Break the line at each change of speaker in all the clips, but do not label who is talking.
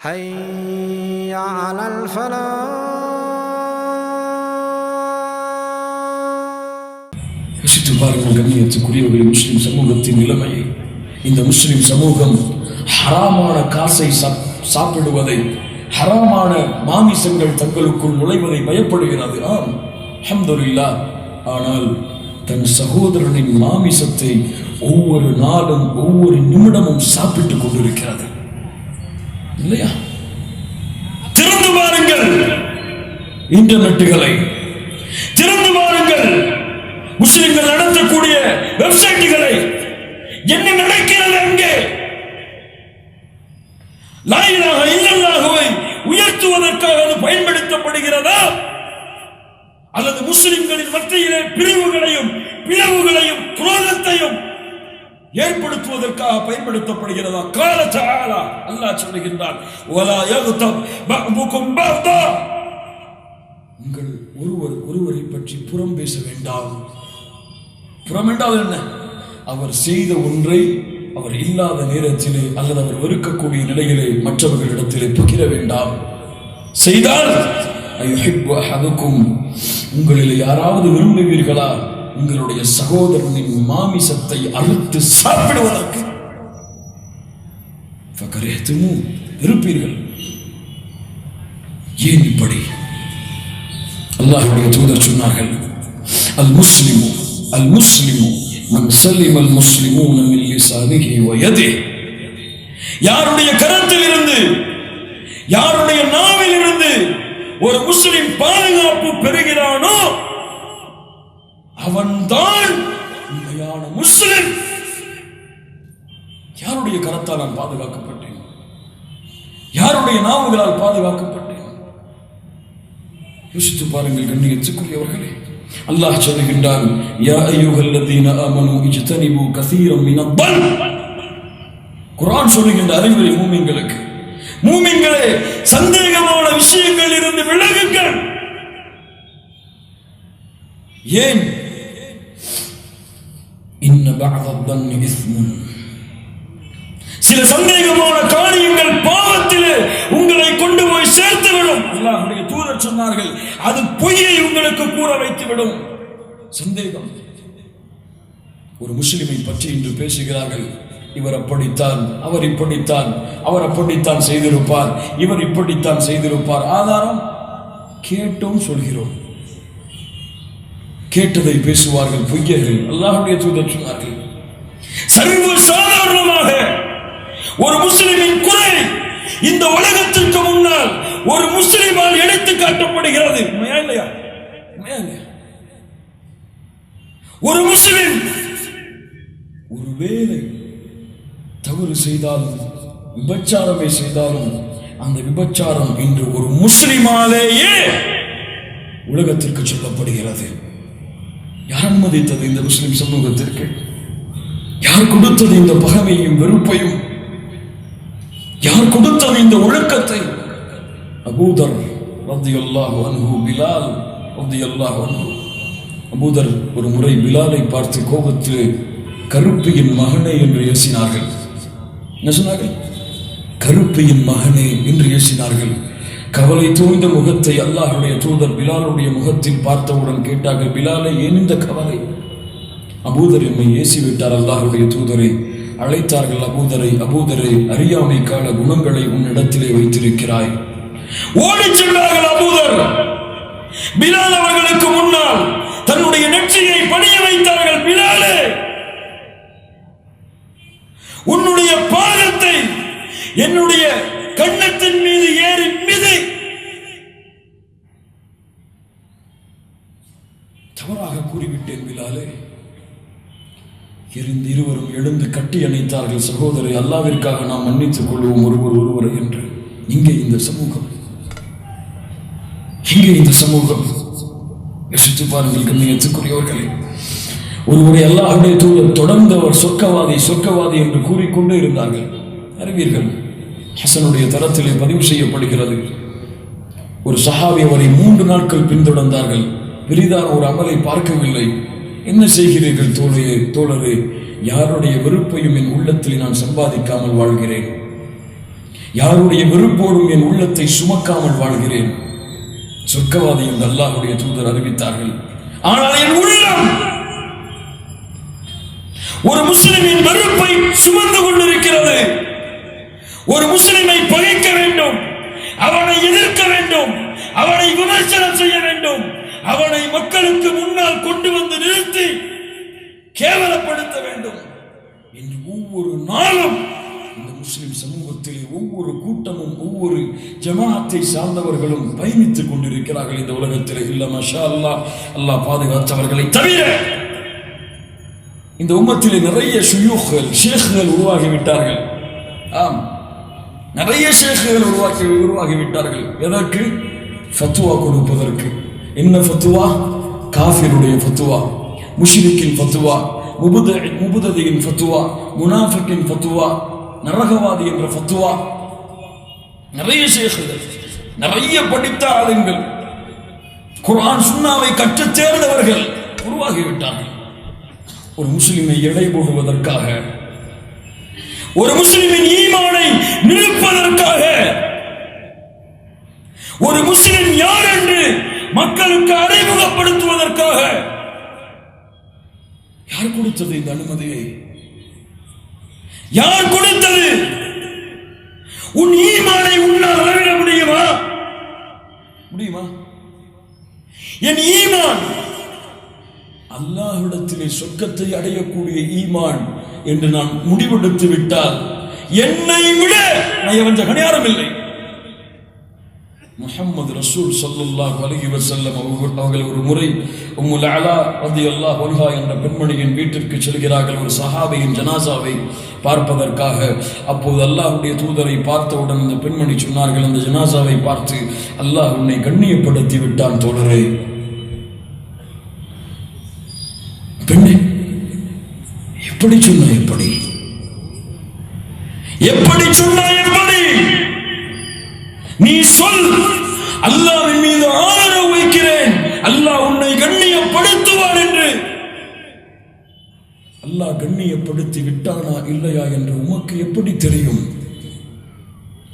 حي على الفلاح
யோசித்து பாருங்கள் கண்ணியத்துக்குரியவர்கள் முஸ்லிம் சமூகத்தின் நிலைமையை இந்த முஸ்லிம் சமூகம் ஹராமான காசை சாப்- சாப்பிடுவதை ஹராமான மாமிசங்கள் தங்களுக்குள் நுழைவதை பயப்படுகிறது ஆம் அல்ஹம்துலில்லாஹ் ஆனால் தன் சகோதரனின் மாமிசத்தை ஒவ்வொரு நாளும் ஒவ்வொரு நிமிடமும் சாப்பிட்டுக் கொண்டிருக்கிறது இல்லையா? திறந்து பாருங்கள். இன்டர்நெட்டுகளை திறந்து பாருங்கள். முஸ்லிம்கள் நடத்தக்கூடிய வெப்சைட்டுகளை. என்ன நடக்கிறது அங்கே? லாயிலாக இல்லல்லாகவை உயர்த்துவதற்காக அது பயன்படுத்தப்படுகிறதா? அல்லது முஸ்லிம்களின் மத்தியிலே பிரிவுகளையும் பிளவுகளையும் குரோதத்தையும் ஏற்படுத்துவதற்காக பயன்படுத்தப்படுகிறதா? கால தஆலா அல்லாஹ் சொல்லுகின்றான் வலா யக்தப் உங்கள் ஒருவர் ஒருவரை பற்றி புறம் பேச வேண்டாம். புறம் என்றால் என்ன? அவர் செய்த ஒன்றை அவர் இல்லாத நேரத்திலே அல்லது அவர் வெறுக்கக்கூடிய நிலையிலே மற்றவர்களிடத்திலே பகிர வேண்டாம். செய்தால் உங்களில் யாராவது விரும்புவீர்களா? உங்களுடைய சகோதரனின் மாமிசத்தை அறுத்து சாப்பிடுவதற்கு. இருப்பீர்கள். வெறுப்பீர்கள் ஏன் இப்படி? அல்லாஹுடைய தூதர் சொன்னார்கள் அல் முஸ்லிமு அல் முஸ்லிமு மன் சலிம் அல் முஸ்லிமோ நம்மில் லிசானிஹி யாருடைய கரத்தில் இருந்து யாருடைய நாவில் இருந்து ஒரு முஸ்லிம் பாதுகாப்பு பெறுகிறானோ அவன்தான் உண்மையான முஸ்லிம். யாருடைய கரத்தால் நான் பாதுகாக்கப்பட்டேன்? யாருடைய நாவுகளால் பாதுகாக்கப்பட்டேன்? யோசித்து பாருங்கள் கண்ணியத்துக்குரியவர்களே. அல்லாஹ் சொல்லுகின்றான் யா அய்யுஹல்லதீன ஆமனு இஜ்தனிபு கஸீரம் மினத் தல். குர்ஆன் சொல்லுகின்ற அறிவுரை மூமின்களுக்கு. மூமின்களே சந்தேகமான விஷயங்கள் இருந்து விலகுங்கள். ஏன் சில சந்தேகமான காரியங்கள் பாவத்திலே உங்களை கொண்டு போய் சேர்த்து விடும் தூதர் சொன்னார்கள் அது பொய்யை உங்களுக்கு கூற வைத்து விடும் சந்தேகம். ஒரு முஸ்லிமை பற்றி இன்று பேசுகிறார்கள். இவர் அப்படித்தான் அவர் இப்படித்தான் அவர் அப்படித்தான் செய்திருப்பார் இவர் இப்படித்தான் செய்திருப்பார். ஆதாரம் கேட்டோம் சொல்கிறோம். கேட்டதை பேசுவார்கள் பொய்யர்கள். அல்லாஹுடைய தூதர் சொன்னார்கள் சர்வ சாதாரணமாக ஒரு முஸ்லிமின் குறை இந்த உலகத்திற்கு முன்னால் ஒரு முஸ்லிமால் எடுத்து காட்டப்படுகிறது. உண்மையா இல்லையா? உண்மையா இல்லையா? ஒரு முஸ்லிம் ஒருவேளை தவறு செய்தாலும் விபச்சாரமே செய்தாலும் அந்த விபச்சாரம் இன்று ஒரு முஸ்லிமாலேயே உலகத்திற்கு சொல்லப்படுகிறது. யார் அனுமதித்தது இந்த முஸ்லிம் சமூகத்திற்கு? யார் கொடுத்தது இந்த பகமையும் வெறுப்பையும்? யார் கொடுத்தது இந்த ஒழுக்கத்தை? அபூதர் ரத்தியல்லாஹு அன்ஹு பிலால் ரத்தியல்லாஹு அன்ஹு. அபூதர் ஒரு முறை பிலாலை பார்த்து கோபத்தில் கருப்பியின் மகனே என்று ஏசினார்கள். என்ன சொன்னார்கள்? கருப்பியின் மகனே என்று ஏசினார்கள். கவலை தூய்ந்த முகத்தை அல்லாஹுடைய தூதர் பிலாலுடைய முகத்தில் பார்த்தவுடன் கேட்டார்கள் பிலாலை ஏன் இந்த கவலை? அபூதர் என்னை ஏசிவிட்டார் அல்லாஹுடைய தூதரை. அழைத்தார்கள் அபூதரை அபூதரை அறியாமை கால குணங்களை உன்னிடத்திலே வைத்திருக்கிறாய். ஓடிச் சென்றார்கள் அபூதர். பிலால் அவர்களுக்கு முன்னால் தன்னுடைய நெற்றியை பணிய வைத்தார்கள் பிலாலே. உன்னுடைய பாதத்தை என்னுடைய எழுந்து கட்டி அணைத்தார்கள். சகோதரி அல்லாவிற்காக நாம் மன்னித்துக் கொள்வோம் ஒருவர் ஒருவர் என்று. இங்கே இந்த சமூகம். இங்கே இந்த சமூகம். யோசித்து பாருங்கள் கண்ணியத்துக்குரியவர்களே. ஒருவரை அல்லாஹுடைய தூதர் தொடர்ந்து அவர் சொர்க்கவாதி சொர்க்கவாதி என்று கூறிக்கொண்டே இருந்தார்கள். அறிவீர்கள் ஹசனுடைய தரத்திலே பதிவு செய்யப்படுகிறது. ஒரு சஹாபி அவரை மூன்று நாட்கள் பின்தொடர்ந்தார்கள். பெரிதான ஒரு அமலை பார்க்கவில்லை. என்ன செய்கிறீர்கள் தோழையே தோழரே? யாருடைய வெறுப்பையும் என் உள்ளத்தில் நான் சம்பாதிக்காமல் வாழ்கிறேன். யாருடைய வெறுப்போடும் என் உள்ளத்தை சுமக்காமல் வாழ்கிறேன். சொர்க்கவாதி இந்த அல்லாஹுடைய தூதர் அறிவித்தார்கள். ஆனால் என் உள்ளம் ஒரு முஸ்லிமின் வெறுப்பை சுமந்து கொண்டிருக்கிறது. ஒரு முஸ்லிமை பகைக்க வேண்டும். அவனை எதிர்க்க வேண்டும். அவனை விமர்சனம் செய்ய வேண்டும். அவனை மக்களுக்கு முன்னால் கொண்டு வந்து நிறுத்தி கேவலப்படுத்த வேண்டும் என்று ஒவ்வொரு நாளும் இந்த முஸ்லிம் சமூகத்திலே ஒவ்வொரு கூட்டமும் ஒவ்வொரு ஜமாத்தை சார்ந்தவர்களும் பயணித்துக் கொண்டிருக்கிறார்கள் இந்த உலகத்திலே. இல்ல மஷா அல்லாஹ் அல்லாஹ் பாதுகாத்தவர்களை தவிர இந்த உம்மத்திலே நிறைய ஷுயூக்கள் ஷேக்குகள் உருவாகிவிட்டார்கள். ஆம். நிறைய ஷேக்குகள் உருவாக்கி உருவாகிவிட்டார்கள். எதற்கு? ஃபத்துவா கொடுப்பதற்கு. என்ன ஃபத்துவா காஃபிருடைய ஃபத்துவா முஷ்ரிக்கின் ஃபத்துவா முபுத முபுததியின் ஃபத்துவா முனாஃபிக்கின் ஃபத்துவா நரகவாதி என்ற ஃபத்துவா. நிறைய சேஷர்கள் நிறைய படித்த ஆளுங்கள் குரான் சுண்ணாவை கற்றுத் தேர்ந்தவர்கள் உருவாகிவிட்டார்கள். ஒரு முஸ்லிமை எடை போடுவதற்காக ஒரு முஸ்லிமின் ஈமானை நிரப்பதற்காக ஒரு முஸ்லிம் யார் என்று மக்களுக்கு அறிமுகப்படுத்துவதற்காக யார் கொடுத்தது இந்த அனுமதியை? யார் கொடுத்தது? உன் ஈமானை உன்னால் அளவிட முடியுமா? முடியுமா? என் ஈமான் அல்லாஹிடத்திலே சொர்க்கத்தை அடையக்கூடிய ஈமான் என்று நான் முடிவெடுத்து விட்டால் என்னை விட நயவஞ்ச யாரும் இல்லை. முஹம்மது ரசூல் ஸல்லல்லாஹு அலைஹி வசல்லம் அவர்கள் அவர்கள் ஒரு முறை உம்முல் அலா ரலியல்லாஹு அன்ஹா என்ற பெண்மணியின் வீட்டிற்கு செல்கிறார்கள். ஒரு சஹாபியின் ஜனாசாவை பார்ப்பதற்காக. அப்போது அல்லாஹுடைய தூதரை பார்த்தவுடன் இந்த பெண்மணி சொன்னார்கள் அந்த ஜனாசாவை பார்த்து அல்லாஹ் உன்னை கண்ணியப்படுத்தி விட்டான் தோழரே. பெண்ணே எப்படி சொன்ன எப்படி? எப்படி சொன்ன சொல். அல்லாவின் மீது ஆதரவு வைக்கிறேன். அல்லாஹ் உன்னை கண்ணியப்படுத்துவான் என்று. அல்லாஹ் கண்ணியப்படுத்தி விட்டானா இல்லையா என்று உமக்கு எப்படி தெரியும்?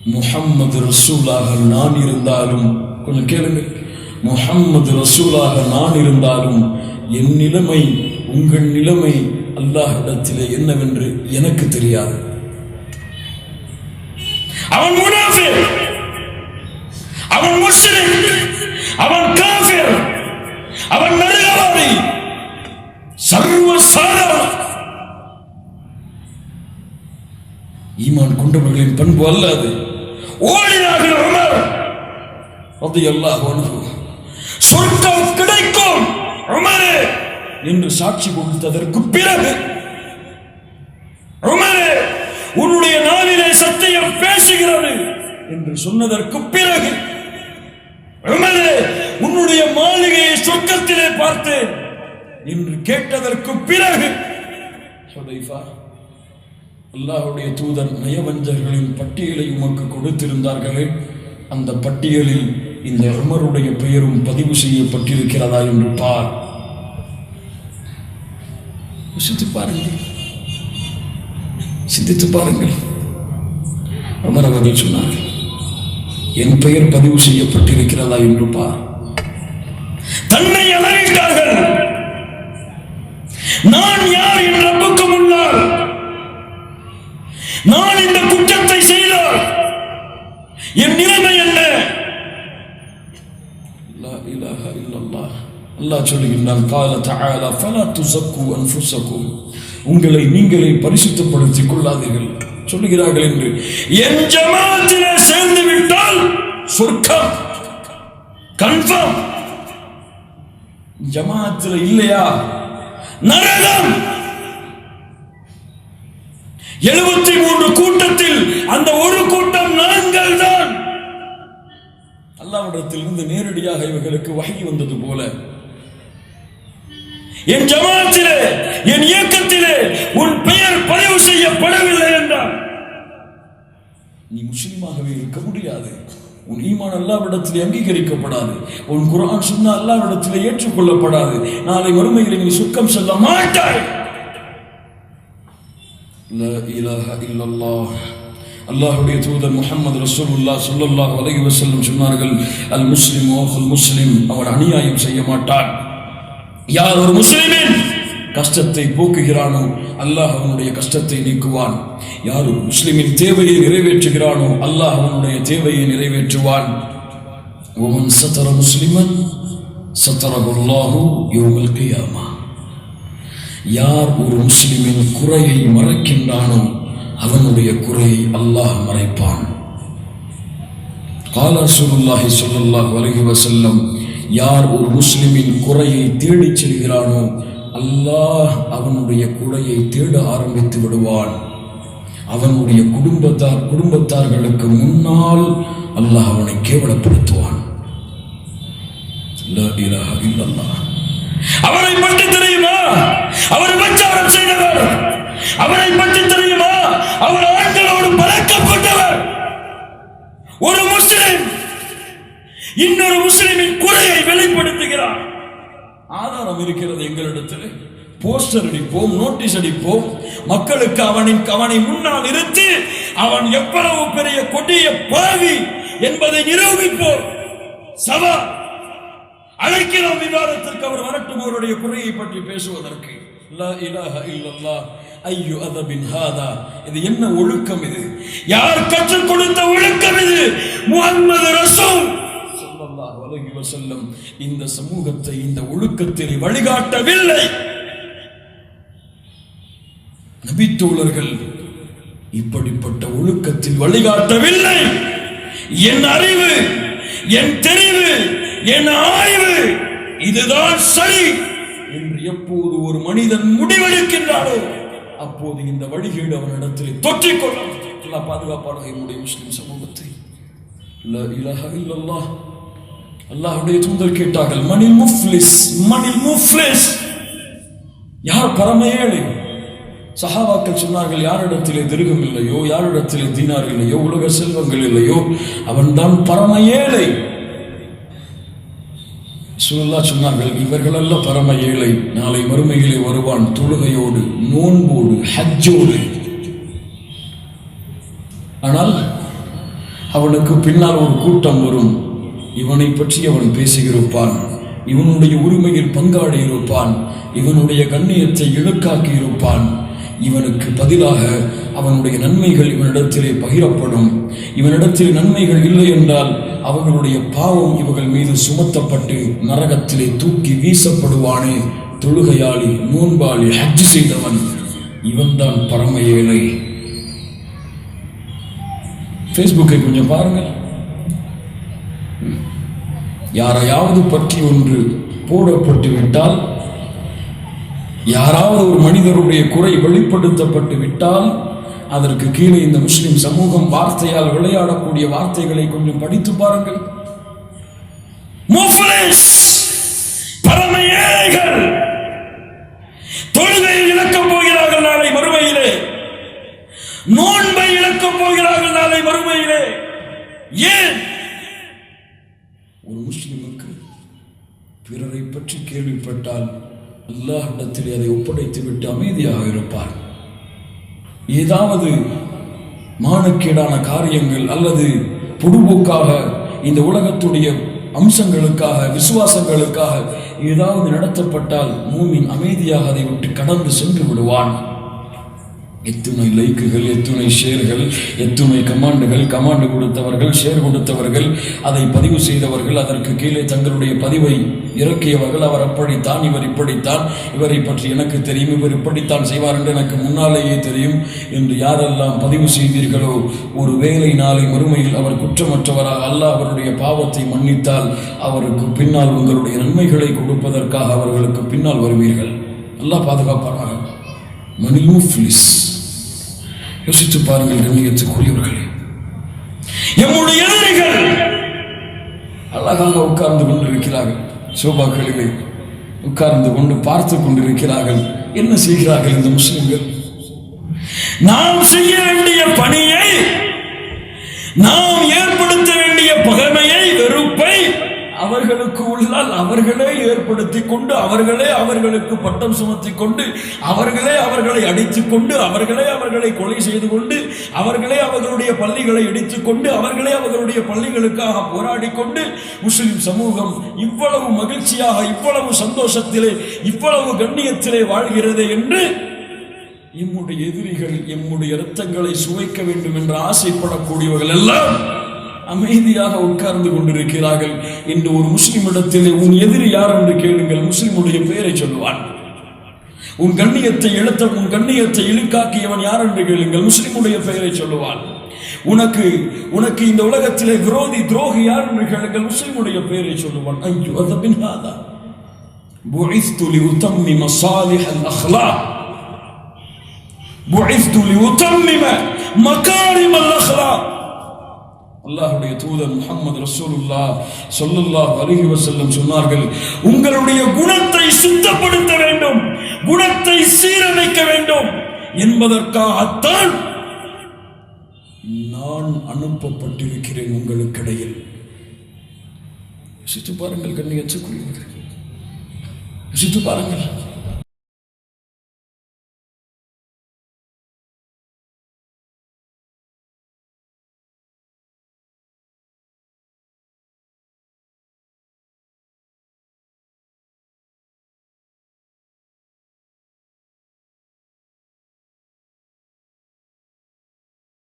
முஹம்மது ரசூலாக நான் இருந்தாலும் கொஞ்சம் கேளுங்க முஹம்மது ரசூலாக நான் இருந்தாலும் என் நிலைமை உங்கள் நிலைமை அல்லாஹிடத்திலே என்னவென்று எனக்கு தெரியாது. அவன் முனாஃபிக். அவன் முஸ்லிம் அவன் காஃபிர் அவன் நரகவாதி சர்வ சாதாரண ஈமான் கொண்டவர்களின் பண்பு அல்லாது. ஓடினார்கள் உமர் அது அன்ஹு. சொர்க்கம் கிடைக்கும் உமரே என்று சாட்சி கொடுத்ததற்கு பிறகு உமரே உன்னுடைய நாவிலே சத்தியம் பேசுகிறது என்று சொன்னதற்கு பிறகு உன்னுடைய மாளிகையை சொர்க்கத்திலே பார்த்தேன். என்று கேட்டதற்கு பிறகு அல்லாஹுடைய தூதர் நயவஞ்சர்களின் பட்டியலை உமக்கு கொடுத்திருந்தார்களே அந்த பட்டியலில் இந்த உமருடைய பெயரும் பதிவு செய்யப்பட்டிருக்கிறதா என்று பார். யோசித்து பாருங்கள். சிந்தித்து பாருங்கள். அமர் அவர்கள் சொன்னார்கள். என் பெயர் பதிவு செய்யப்பட்டிருக்கிறதா என்று பார் தன்னை அளவிட்டார்கள் நான் யார் என் ரப்புக்கு முன்னால்? நான் இந்த குற்றத்தை செய்தால் என் நிலைமை என்ன. அல்லாஹ் சொல்லுகின்றான் கால தஆலா ஃபலா துஸக்கு அன்ஃபுஸக்கும் உங்களை நீங்களே பரிசுத்தப்படுத்திக் கொள்ளாதீர்கள். சொல்லுகிறார்கள் என்று என் ஜமாத்திலே சொர்க்கம். கன்ஃபார்ம். ஜமாத்துல இல்லையா? நரகம். எழுபத்தி மூன்று கூட்டத்தில் அந்த ஒரு கூட்டம் நாங்கள் தான் அல்லாவிடத்திலிருந்து நேரடியாக இவர்களுக்கு வகை வந்தது போல. என் ஜமாத்திலே என் இயக்கத்திலே உன் பெயர் பதிவு செய்யப்படவில்லை என்றால் நீ முஸ்லிமாகவே இருக்க முடியாது. உன் ஈமான் அல்லாவிடத்தில் அங்கீகரிக்கப்படாது. உன் குரான் சுண்ணா அல்லாவிடத்தில் ஏற்றுக்கொள்ளப்படாது. நாளை வறுமையில் நீ சுக்கம் செல்ல மாட்டாய். அல்லாஹுடைய தூதர் முகமது ரசூலுல்லா சொல்லுல்லா வலகி வசல்லம் சொன்னார்கள் அல் முஸ்லிம் ஓஹல் முஸ்லிம். அவன் அநியாயம் செய்ய மாட்டார் யார் ஒரு முஸ்லிமின்? கஷ்டத்தை போக்குகிறானோ அல்லாஹ் அவனுடைய கஷ்டத்தை நீக்குவான். யார் ஒரு முஸ்லிமின் தேவையை நிறைவேற்றுகிறானோ அல்லாஹ் அவனுடைய தேவையை நிறைவேற்றுவான். ஒமன் சத்தர முஸ்லிமன் சத்தரகுல்லாஹு யோமல் கியாமா. யார் ஒரு முஸ்லிமின் குறையை மறைக்கின்றானோ அவனுடைய குறையை அல்லாஹ் மறைப்பான். கால ரசூலுல்லாஹி ஸல்லல்லாஹு அலைஹி வசல்லம் யார் ஒரு முஸ்லிமின் குறையை தேடிச் செல்கிறானோ அல்லாஹ் அவனுடைய குடையை தேட ஆரம்பித்து விடுவான். அவனுடைய குடும்பத்தார் குடும்பத்தார்களுக்கு முன்னால் அல்லாஹ் அவனை கேவலப்படுத்துவான். லா இலாஹ இல்லல்லாஹ். அவரை பற்றி தெரியுமா? அவர் விபச்சாரம் செய்தவர். அவரை பற்றி தெரியுமா? அவர் ஆண்களோடு பழக்கம் கொண்டவர் ஒரு முஸ்லிம் இன்னொரு முஸ்லிமின் குறையை வெளிப்படுத்துகிறார் ஆதாரம் இருக்கிறது எங்களிடத்தில். போஸ்டர் அடிப்போம் நோட்டீஸ் அடிப்போம். மக்களுக்கு அவனின் அவனை முன்னால் இருந்து அவன் எவ்வளவு பெரிய கொடிய பாவி என்பதை நிரூபிப்போம். சவா அழைக்கிறோம் விவாதத்திற்கு அவர் வரட்டும் அவருடைய குறையை பற்றி பேசுவதற்கு. லா இலாஹ இல்லல்லாஹ் ஐயோ அதபின் ஹாதா. இது என்ன ஒழுக்கம் இது? யார் கற்றுக் கொடுத்த ஒழுக்கம் இது? முஹம்மது ரசூல். ஸல்லல்லாஹு அலைஹி வஸல்லம் இந்த சமூகத்தை இந்த ஒழுக்கத்தில் வழிகாட்டவில்லை. நபித்தோழர்கள் இப்படிப்பட்ட ஒழுக்கத்தில் வழிகாட்டவில்லை. என் அறிவு என் தெரிவு என் ஆய்வு இதுதான் சரி என்று எப்போது ஒரு மனிதன் முடிவெடுக்கின்றானோ அப்போது இந்த வழிகேடு அவனிடத்தில் தொற்றிக்கொள்ள அல்லாஹ் பாதுகாப்பாளர் என்னுடைய முஸ்லிம் சமூகத்தை. லா அல்லாஹுடைய தூதர் கேட்டார்கள் மணில் முஃப்லிஸ் மணில் முஃப்லிஸ். யார் பரம ஏழை? சஹாபாக்கள் சொன்னார்கள் யாரிடத்திலே திருகம் இல்லையோ யாரிடத்திலே தீனார் இல்லையோ உலக செல்வங்கள் இல்லையோ அவன்தான் பரம ஏழை. சுல்லா சொன்னார்கள் இவர்களல்ல பரம ஏழை. நாளை மறுமையிலே வருவான் தொழுகையோடு நோன்போடு ஹஜ்ஜோடு. ஆனால் அவனுக்கு பின்னால் ஒரு கூட்டம் வரும். இவனை பற்றி அவன் பேசியிருப்பான் இவனுடைய உரிமையில் பங்காடி இருப்பான் இவனுடைய கண்ணியத்தை இழுக்காக்கி இருப்பான் இவனுக்கு பதிலாக அவனுடைய நன்மைகள் இவனிடத்திலே பகிரப்படும். இவனிடத்தில் நன்மைகள் இல்லை என்றால் அவர்களுடைய பாவம் இவர்கள் மீது சுமத்தப்பட்டு நரகத்திலே தூக்கி வீசப்படுவானே. தொழுகையாளி நோன்பாளி ஹஜ் செய்தவன். இவன்தான் பரம ஏழை. ஃபேஸ்புக்கை கொஞ்சம் பாருங்கள். யாரையாவது பற்றி ஒன்று போடப்பட்டு விட்டால் யாராவது ஒரு மனிதருடைய குறை வெளிப்படுத்தப்பட்டு விட்டால் அதற்கு கீழே இந்த முஸ்லிம் சமூகம் வார்த்தையால் விளையாடக்கூடிய வார்த்தைகளை கொஞ்சம் படித்து பாருங்கள். முஃப்லிஸ், பரம ஏழைகள் தொழுகையை இழக்கப் போகிறார்கள் நாளை மறுமையிலே. நோன்பை இழக்கப் போகிறார்கள் நாளை மறுமையிலே. ஏன்? ஒரு முஸ்லிமுக்கு பிறரை பற்றி கேள்விப்பட்டால் அல்லாஹ்விடத்தில் அதை ஒப்படைத்து விட்டு அமைதியாக இருப்பார். ஏதாவது மானக்கேடான காரியங்கள் அல்லது பொடுபோக்காக இந்த உலகத்துடைய அம்சங்களுக்காக விசுவாசங்களுக்காக ஏதாவது நடத்தப்பட்டால் மூமின் அமைதியாக அதை விட்டு கடந்து சென்று விடுவான். எத்துணை லைக்குகள் எத்துணை ஷேர்கள் எத்துணை கமாண்டுகள் கமாண்டு கொடுத்தவர்கள் ஷேர் கொடுத்தவர்கள் அதை பதிவு செய்தவர்கள் அதற்கு கீழே தங்களுடைய பதிவை இறக்கியவர்கள் அவர் அப்படித்தான் இவர் இப்படித்தான் இவரை பற்றி எனக்கு தெரியும் இவர் இப்படித்தான் செய்வார் என்று எனக்கு முன்னாலேயே தெரியும் என்று யாரெல்லாம் பதிவு செய்தீர்களோ ஒரு வேலை நாளை மறுமையில் அவர் குற்றமற்றவராக அல்ல அவருடைய பாவத்தை மன்னித்தால் அவருக்கு பின்னால் உங்களுடைய நன்மைகளை கொடுப்பதற்காக அவர்களுக்கு பின்னால் வருவீர்கள். நல்லா பாதுகாப்பாராக மணில் முஃப்லிஸ் யோசித்து பாருங்கள் கண்ணியத்துக்குரியவர்களே எம்முடைய எதிரிகள் அழகாக உட்கார்ந்து கொண்டிருக்கிறார்கள். சோபாக்களிலே உட்கார்ந்து கொண்டு பார்த்து கொண்டிருக்கிறார்கள். என்ன செய்கிறார்கள் இந்த முஸ்லிம்கள்? நாம் செய்ய வேண்டிய பணியை நாம் ஏற்படுத்த வேண்டிய பகைமையை வெறுப்பை அவர்களுக்கு உள்ளால் அவர்களே ஏற்படுத்தி கொண்டு அவர்களே அவர்களுக்கு பட்டம் சுமத்தி கொண்டு அவர்களே அவர்களை அடித்து கொண்டு அவர்களே அவர்களை கொலை செய்து கொண்டு அவர்களே அவர்களுடைய பள்ளிகளை இடித்து கொண்டு அவர்களே அவர்களுடைய பள்ளிகளுக்காக போராடி கொண்டு முஸ்லிம் சமூகம் இவ்வளவு மகிழ்ச்சியாக இவ்வளவு சந்தோஷத்திலே இவ்வளவு கண்ணியத்திலே வாழ்கிறது என்று எம்முடைய எதிரிகள் எம்முடைய இரத்தங்களை சுவைக்க வேண்டும் என்று ஆசைப்படக்கூடியவர்கள் எல்லாம் அமைதியாக உட்கார்ந்து கொண்டிருக்கிறார்கள் என்று ஒரு முஸ்லிமிடத்திலே உன் எதிரி யார் என்று கேளுங்கள் முஸ்லிமுடைய பெயரை சொல்லுவான் உன் கண்ணியத்தை இழுத்த உன் கண்ணியத்தை இழுக்காக்கியவன் யார் என்று கேளுங்கள் முஸ்லிமுடைய பெயரை சொல்லுவான் உனக்கு உனக்கு இந்த உலகத்திலே விரோதி துரோகி யார் என்று கேளுங்கள் முஸ்லிமுடைய பெயரை சொல்லுவான் ஐயோ அது பின்னாதா بعثت لأتمم صالح الأخلاق بعثت لأتمم مكارم الأخلاق அல்லாஹுடைய தூதர் முகமது ரசூலுல்லா சொல்லுல்லா அலைஹி வசல்லம் சொன்னார்கள் உங்களுடைய குணத்தை சுத்தப்படுத்த வேண்டும் குணத்தை சீரமைக்க வேண்டும் என்பதற்காகத்தான் நான் அனுப்பப்பட்டிருக்கிறேன் உங்களுக்கிடையில். யோசித்து பாருங்கள் கண்ணியத்துக்குரியவர்கள் யோசித்து பாருங்கள்.